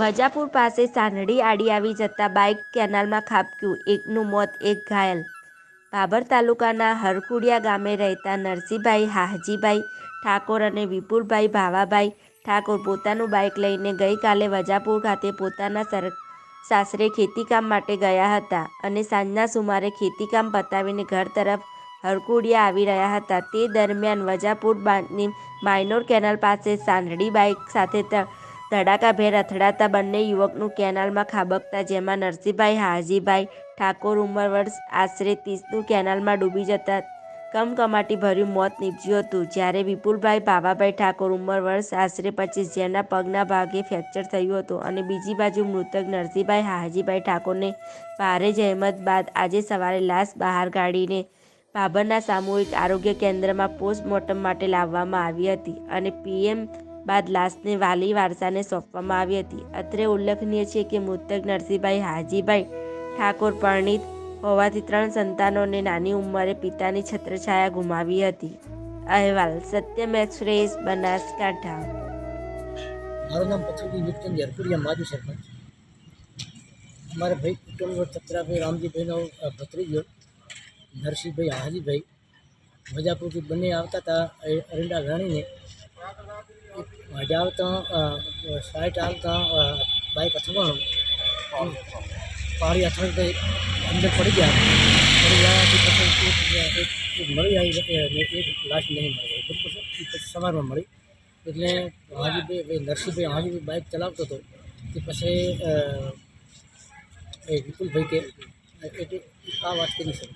વજાપુર પાસે સાંઢળી આડી આવી જતા બાઇક કેનાલમાં ખાબક્યું. એકનું મોત, એક ઘાયલ. ભાભર તાલુકાના હરકુડિયા ગામે રહેતા નરસિંહભાઈ હાહજીભાઈ ઠાકોર અને વિપુલભાઈ ભાવાભાઈ ઠાકોર પોતાનું બાઇક લઈને ગઈકાલે વજાપુર ખાતે પોતાના સર, સાસરે ખેતીકામ માટે ગયા હતા અને સાંજના સુમારે ખેતીકામ પતાવીને ઘર તરફ હરકુડિયા આવી રહ્યા હતા. તે દરમિયાન વજાપુર બાંધની માઇનોર કેનાલ પાસે સાંઢળી બાઇક સાથે ધડાકાભેર અથડાતા બંને યુવકનું કેનાલમાં ખાબકતા, જેમાં નરસિંહભાઈ, હાજીભાઈ ઠાકોર ઉંમર વર્ષ આશરે ત્રીસનું કેનાલમાં ડૂબી જતા કમકમાટી ભર્યું મોત નીપજ્યું હતું. જ્યારે વિપુલભાઈ ભાવાભાઈ ઠાકોર ઉંમર વર્ષ આશરે પચીસ, જેના પગના ભાગે ફ્રેક્ચર થયું હતું અને બીજી બાજુ મૃતક નરસિંહભાઈ, હાજીભાઈ ઠાકોરને ભારે જહેમત બાદ આજે સવારે લાશ બહાર કાઢીને ભાભરના સામૂહિક આરોગ્ય કેન્દ્રમાં પોસ્ટમોર્ટમ માટે લાવવામાં આવી હતી અને પીએમ બાદ લાશને વાલી વારસાને સોંપવામાં આવી હતી. અત્રે ઉલ્લેખનીય છે કે મૃતક નરસિંહભાઈ હાજીભાઈ ઠાકોર પરણિત હોવાથી ત્રણ સંતાનોને નાની ઉંમરે પિતાની છત્રછાયા ગુમાવી હતી. અહેવાલ, સત્યમ એક્સપ્રેસ, બનાસકાંઠા. મારું નામ પથુજી નિત્યન ઝરપુરિયા માજી સરપંચ. અમારા ભાઈ કુટુંબ છત્રાભાઈ રામજીભાઈનો ભત્રીજો નરસિંહભાઈ હાજીભાઈ. મજાપુરથી બંને આવતા હતા અરંડા ગાણીને મજા આવતા અ, સાઈટ આવતા અ, બાઇક અથડાણું પાડી અથડતા અંદર પડી ગયા પડી જવાથી પછી એક- એક એક મળી આવી અને એક લાશ નહીં મળી બરાબર છે એ પછી સવારમાં મળી એટલે હાજીભાઈ નરસિંહભાઈ હાજીભાઈ બાઇક ચલાવતો હતો તે પછી અ, એ વિપુલભાઈ કે એટલે આ વાત કરી શકે